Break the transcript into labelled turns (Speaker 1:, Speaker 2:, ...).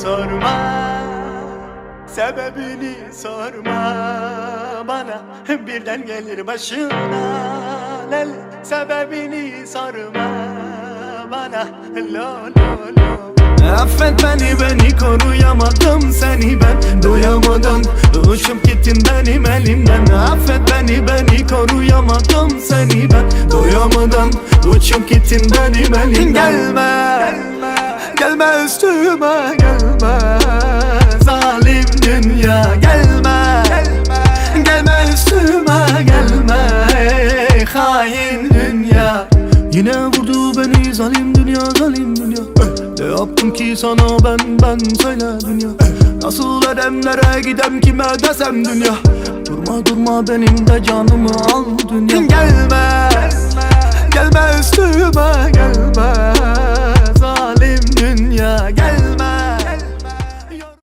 Speaker 1: sorma. Sebebini sorma. Bana Birden gelir başına. Lel Sebebini sorma. Bana Lo lo lo. Affet beni beni koruyamadım seni ben. Doyamadım uçup gittin benim elimden. Affet beni beni koruyamadım seni ben. Doyamadım uçup gittin benim elimden. Gelme Gelme üstüme gelme Zalim dünya gelme Gelme üstüme gelme Hain dünya. Yine vurdu beni zalim dünya zalim dünya. Ne yaptım ki sana ben ben söyle dünya. Nasıl edemlere gidem kime desem dünya. Durma durma benim de canımı al dünya. Gelme Gelme üstüme